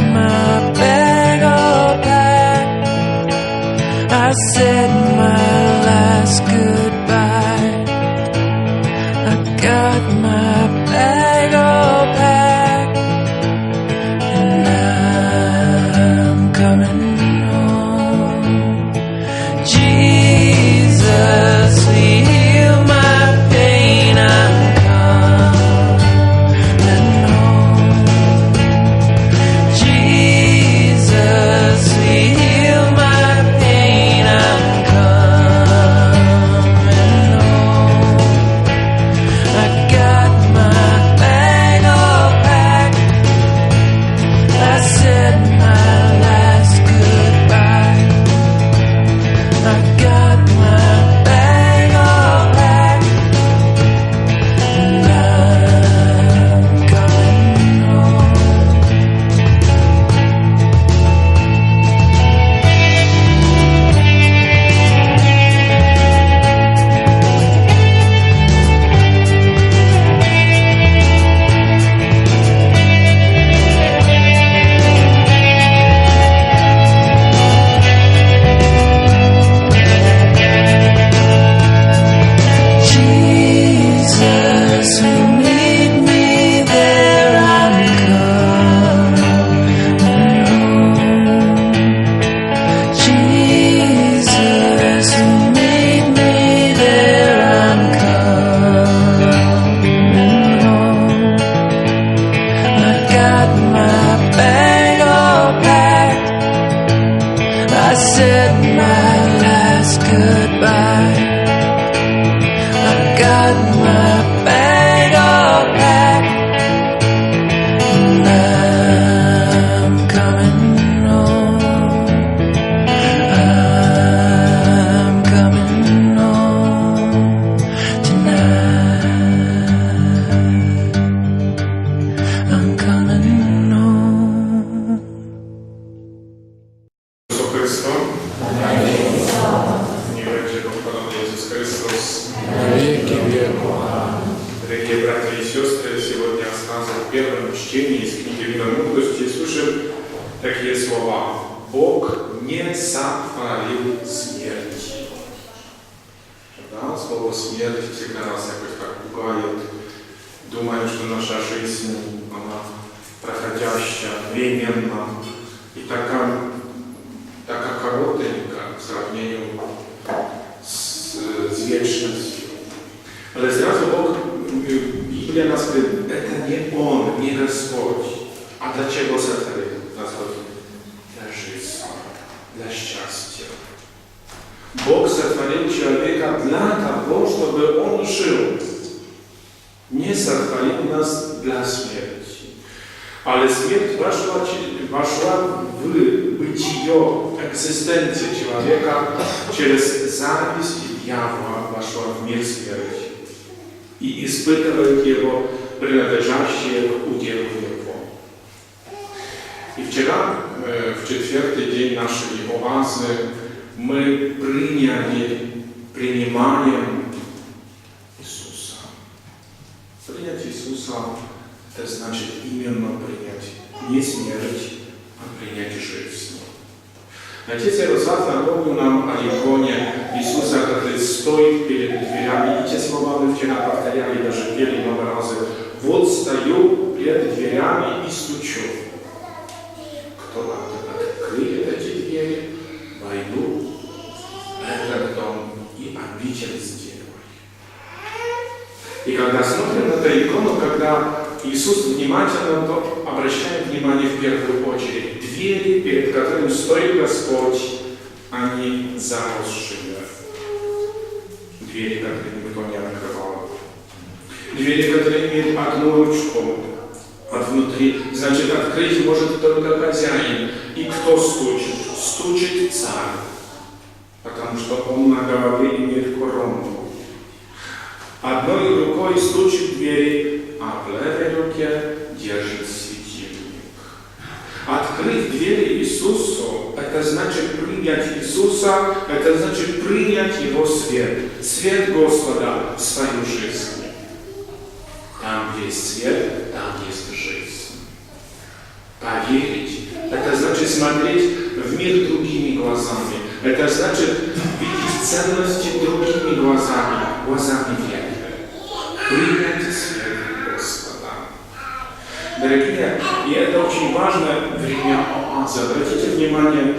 my bag all back. I said. przez Ale zaraz obok y, Biblia nazwy Beta nie on, nie Gospodź. A dlaczego Setery nazwali? Też jest dla szczęścia. Bóg zatwalił człowieka dla tego, żeby on żył. Nie zatwalił nas dla śmierci. Ale śmierć weszła, weszła w bycie, egzystencję człowieka przez zawiść diabła weszła w мир śmierci и испытывают его принадлежащие к уделу его. И вчера, в четвертый день нашей оазы, мы приняли приниманием Иисуса. Принять Иисуса – это значит именно принять не смерть, а принять жизнь. Отец Ярослав напомнил нам о иконе Иисуса, который стоит перед дверями. И те слова мы вчера повторяли, даже пели много раз. Вот стою перед дверями и стучу. Кто открыет эти двери, войду в этот дом и обитель сделаю. И когда смотрим на эту икону, когда Иисус внимательно то обращает внимание в первую очередь. Двери, перед которыми стоит Господь, они заросшие. Двери, которые никто не открывал. Двери, которые имеют одну ручку, а внутри, значит, открыть может только хозяин. И кто стучит? Стучит царь, потому что он на голове имеет корону. Одной рукой стучит двери, а в левой руке держит светильник. Открыть двери Иисусу, это значит принять Иисуса, это значит принять Его свет, свет Господа в свою жизнь. Там есть свет, там есть жизнь. Поверить, это значит смотреть в мир другими глазами. Это значит видеть ценности другими глазами, глазами веры. Принять свет Господа. Дорогие, и это очень важное время. Обратите внимание,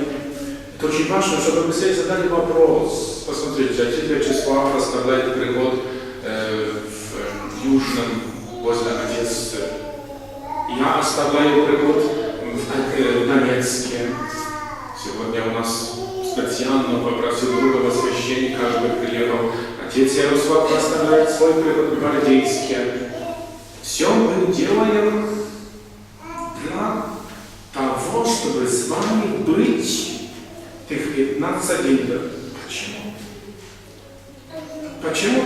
это очень важно, чтобы мы себе задали вопрос. Посмотрите, отец Вячеслав расставляет приход э, в Южном, возле Одессы. Я оставляю приход э, в Донецке. Сегодня у нас специально попросил другого священника, чтобы приехал. Отец Ярослав оставляет свой приход в Гвардейске. Все мы делаем для того, чтобы с вами быть tych 15 лет. Почему? Почему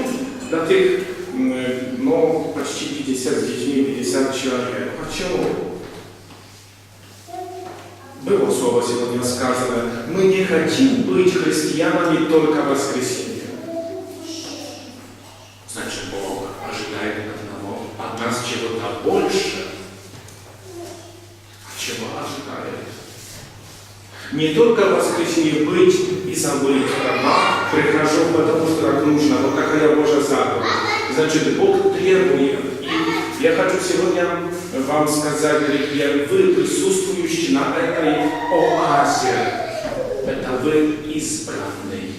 для tych, ну, почти 50 с детьми, 50 человек? Почему? Было слово сегодня сказано, мы не хотим быть христианами только в воскресенье. Значит, Бог ожидает одного, от нас чего-то больше. А чего ожидает? Не только в воскресенье быть и забыть права, прихожу, потому что так нужно, вот такая Божья заповедь. Значит, Бог требует. И я хочу сегодня вам сказать, дорогие, вы, присутствующие на этой оазе, это вы избранные.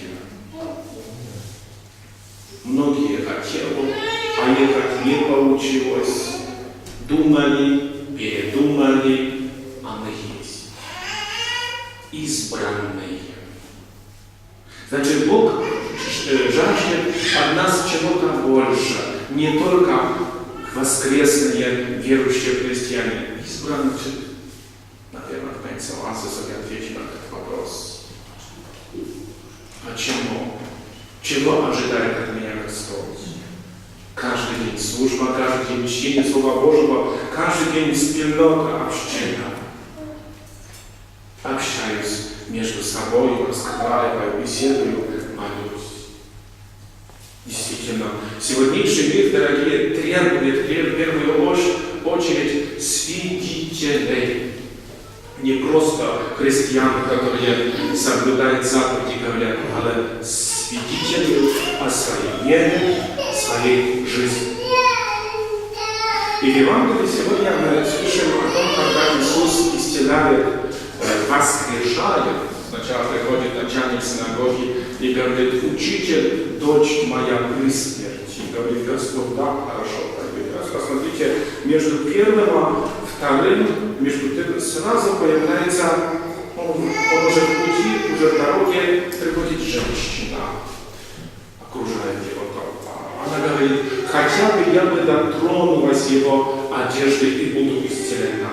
Многие хотели, а ехать не получилось. Думали, передумали, а мы есть. Избранные. Значит, Бог жаждет от нас чего-то больше. Не только воскресные верующие христиане. Избранные. Наверное, в конце Лаза себе ответить на этот вопрос. Почему? Чего ожидает от меня Господь? Каждый день служба, каждый день чтение Слова Божьего, каждый день спільнота община. Между собой, разговариваю, беседую, молюсь. Действительно, сегодняшний мир, дорогие, требует в первую очередь свидетелей. Не просто христиан, которые соблюдают заповеди, говорят, але свидетели о своей вере, своей жизни. И в Евангелии сегодня мы слышим о том, когда Иисус исцеляет, э, воскрешает. Сначала приходит начальник синагоги и говорит, учитель, дочь моя при смерти. Говорит Господь, да, хорошо, Господь. Посмотрите, между первым и вторым, между тем сразу появляется, он, он уже в пути, уже в дороге приходит женщина, окружает его толпа. Она говорит, хотя бы я бы дотронулась его одежды и буду исцелена.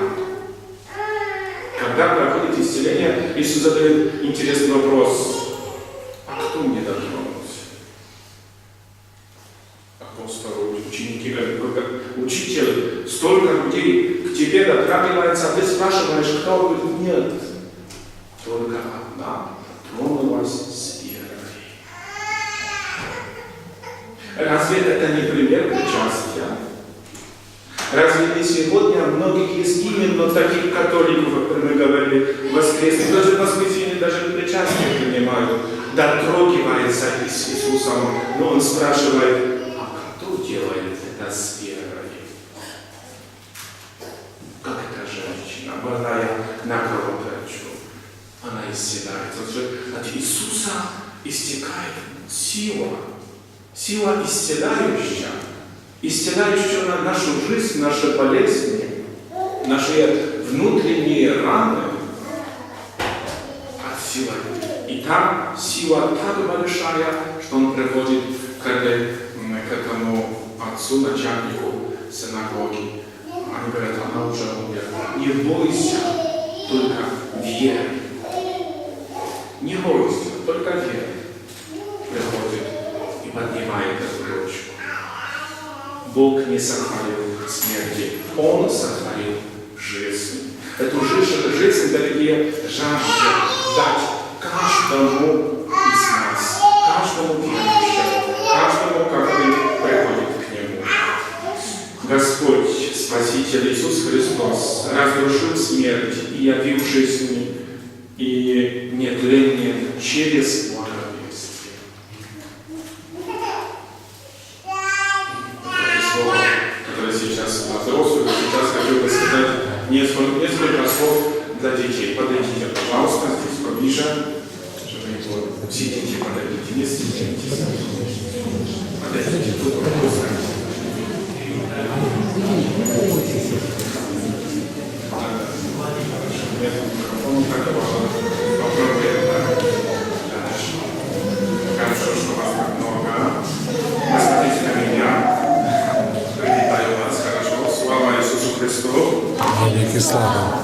Когда проходит исцеление, Иисус задает интересный вопрос. А кто мне дотронулся? Апостолы, ученики говорят, «Только, учитель, столько людей к тебе дотрагивается, а ты спрашиваешь, кто? Он говорит, нет. Только одна тронулась с верой. Разве это не пример причастия? Разве не сегодня многих есть именно таких католиков, о которых мы говорили, воскресных, даже в воскресенье, даже причастие принимают, дотрогивается с Иисусом, но он спрашивает, а кто делает это с верой? Как эта женщина, больная на кровоточу, она исцеляется. От Иисуса истекает сила, сила исцеляющая, на нашу жизнь, наши болезни, наши внутренние раны от силы. И там сила так большая, что он приводит к, этой, к этому отцу, начальнику синагоги. Они говорят, она уже умерла. Не бойся, только верь. Не бойся, только верь. Приходит и поднимает эту дочку. Бог не сохранил смерти, Он сохранил жизнь. Эту жизнь, жизнь дорогие, жажда дать каждому из нас, каждому верующему, каждому, который приходит к Нему. Господь, Спаситель Иисус Христос, разрушил смерть и явил жизнь и нетление через благовестие. Это слово, которое сейчас взрослых, сейчас хочу бы сказать несколько, несколько слов для детей. Подойдите, пожалуйста, здесь поближе, чтобы дети подойдите, не стесняйтесь. Подойдите, тут вопросы. Нет микрофона, так попробуем, да? Хорошо. Хорошо, что вас так много. Посмотрите на меня. Привитаю вас, хорошо. Слава Иисусу Христу. Великий слава.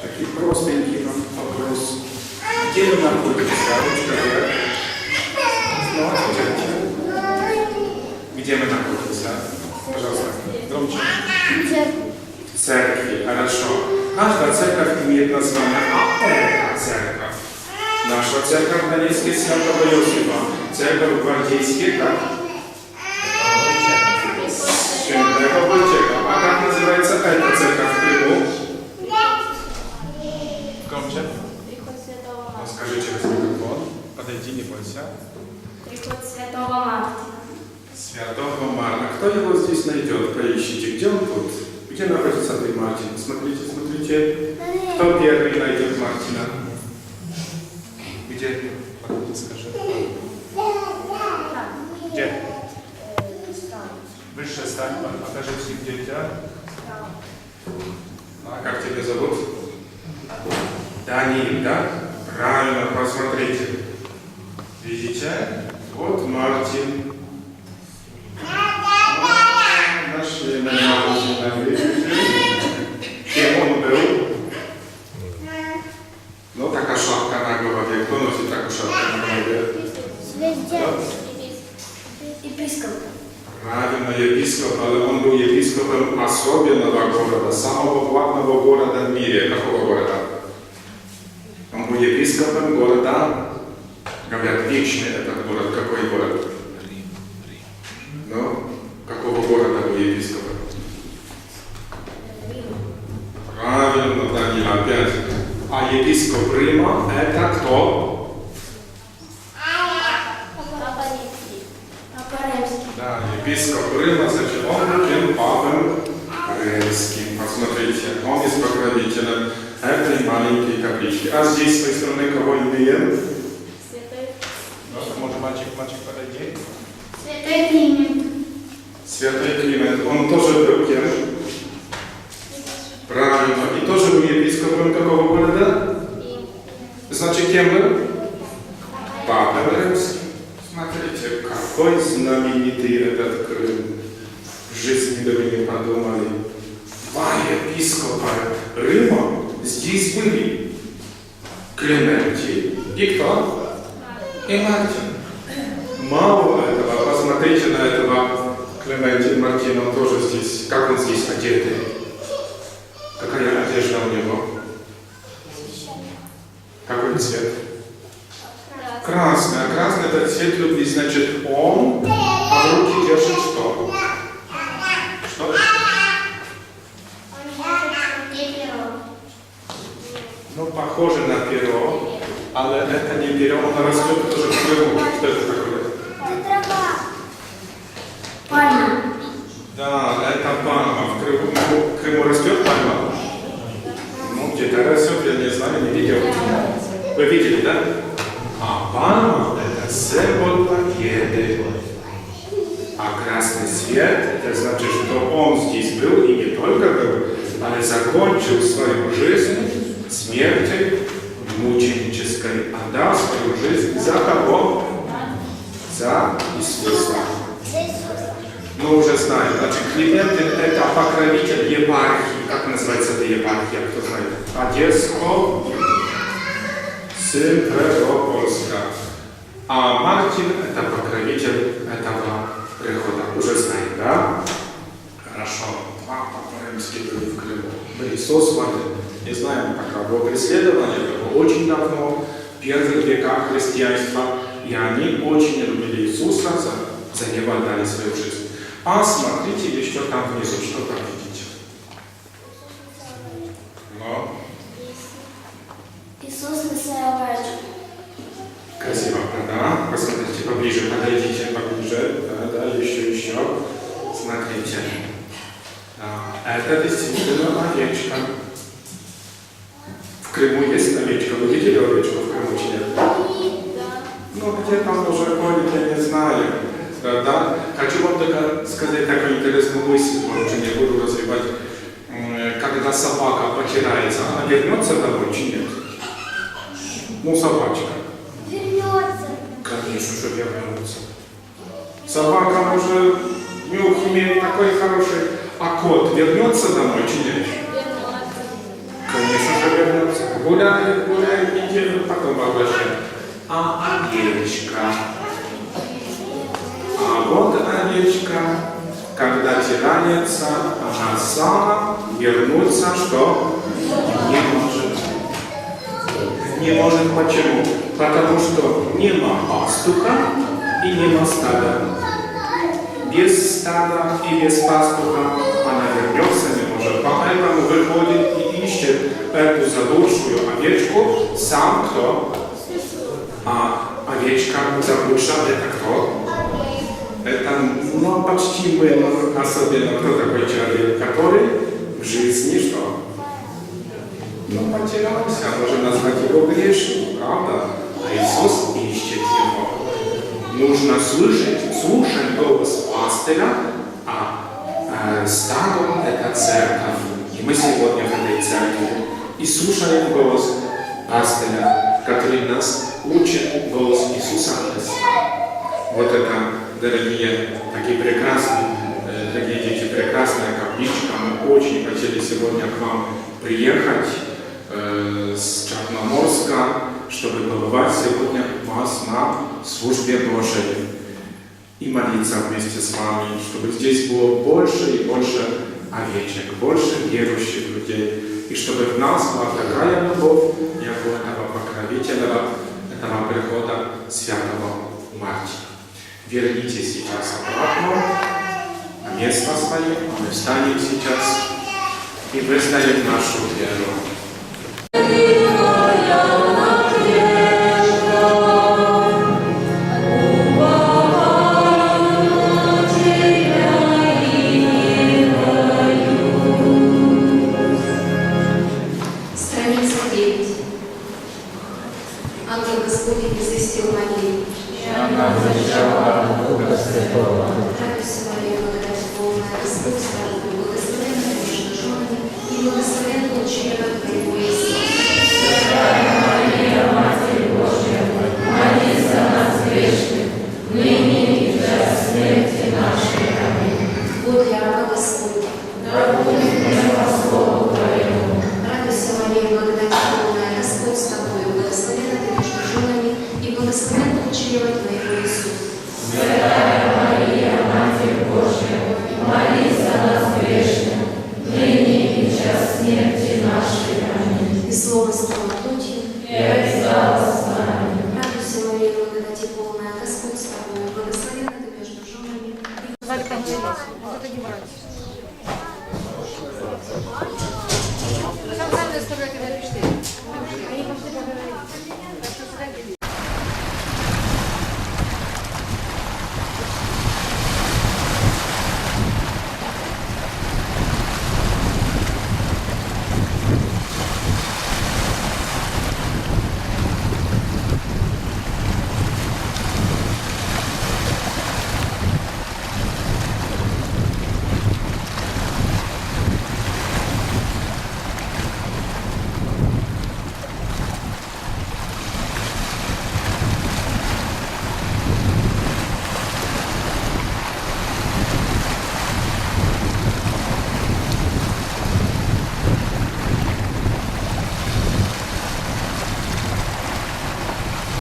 Такий простенький вам вопрос. Где вы находитесь? Ручка вверх. Снова скажите. Где вы находитесь? а? Пожалуйста, громче. Церкви, хорошо. Каждая церковь имеет название, а эта церковь. Наша церковь в Донецке Святого Иосифа. Церковь гвардейских, как? Войчека. А как называется эта церковь в Крыму? Громче. Приход Святого Ну, Мартина. Скажи через микрофон. Подойди, не бойся. Приход Святого Мартина. Святого Марка. Кто его здесь найдет? Поищите. Где он тут? Где находится ты, Мартин? Смотрите, смотрите. Кто первый найдет Мартина? Где? Скажи. Где? Выше стань, покажи всем детям. А как тебя зовут? Даниил, да? Правильно, посмотрите. Видите? Вот Мартин. самого главного города в мире. Какого города? Он был епископом города. Говорят, вечный этот город. Какой город? Рим. Рим. Ну, какого города был епископом? Правильно, Данил, опять. А епископ Рима – это кто? Значит, кем был? Папа Римский. Смотрите, какой знаменитый этот Крым. В жизни бы вы не подумали. Два епископа Рима здесь были. Клементи и кто? И Мартин. Мало этого, посмотрите на этого Клементи и Мартина, он тоже здесь. Как он здесь одетый? Какая одежда у него? Какой цвет? Красный. А красный это цвет любви, значит он, в руки держит что? Что? Ну, похоже на перо, але это не перо, он растет тоже в Крыму. Что это такое? Пальма. Да, это пальма. В Крыму, в Крыму растет пальма? Ну, где-то растет, я не знаю, не видел. Вы видели, да? А пальма – это победы. А красный цвет – это значит, что он здесь был и не только был, но и закончил свою жизнь смертью мученической, отдал свою жизнь за кого? За Иисуса. Мы уже знаем, значит, Климент – это покровитель епархии. Как называется эта епархия, кто знает? Одесsko, Симферопольска. А Мартин – это покровитель этого прихода. Уже знаем, да? Хорошо. Два папы римские были в Крыму. Были созваны. Не знаем, пока было преследование, это было очень давно, в первых веках христианства. И они очень любили Иисуса, за, за него отдали свою жизнь. А смотрите еще там внизу, что там видите? Но Иисус несе Посмотрите поближе, подойдите поближе. Да, да, еще, еще. Смотрите. Да, это действительно овечка. В Крыму есть овечка. Вы видели овечку в Крыму чи нет? Да. Ну, где там уже ходит, я не знаю. Да, да. Хочу вам только сказать такую интересную мысль, может, не буду развивать. М, Когда собака потеряется, она вернется домой чи нет? Ну, собачка. Вернется. Собака уже нюх имеет такой хороший, а кот вернется домой чи нет? Вернется. Конечно же вернется. Гуляет, гуляет неделю, потом возвращает. А овечка? А вот овечка, когда тиранится, она сама вернуться, что не может. Не может почему? Потому что нема пастуха и нема стада. Без стада и без пастуха она вернется не может. Поэтому выходит и ищет эту заблудшую овечку сам кто? А овечка заблудшая это кто? Это ну, почти мы, особенно кто такой человек, который в жизни что? Ну, потерялся, можно назвать его грешным, правда? А Иисус ищет его. Нужно слышать, слушать голос пастыря, а э, стадо – это церковь. И мы сегодня в этой церкви. И слушаем голос пастыря, который нас учит голос Иисуса Христа. Вот это, дорогие, такие прекрасные, э, дорогие дети, прекрасная капличка. Мы очень хотели сегодня к вам приехать э, с Черноморска, чтобы побывать сегодня у вас на службе Божией и молиться вместе с вами, чтобы здесь было больше и больше овечек, больше верующих людей, и чтобы в нас была такая любовь, как у этого покровителя, этого прихода Святого Мартина. Вернитесь сейчас обратно на место свое, а мы встанем сейчас и выставим нашу веру. Thank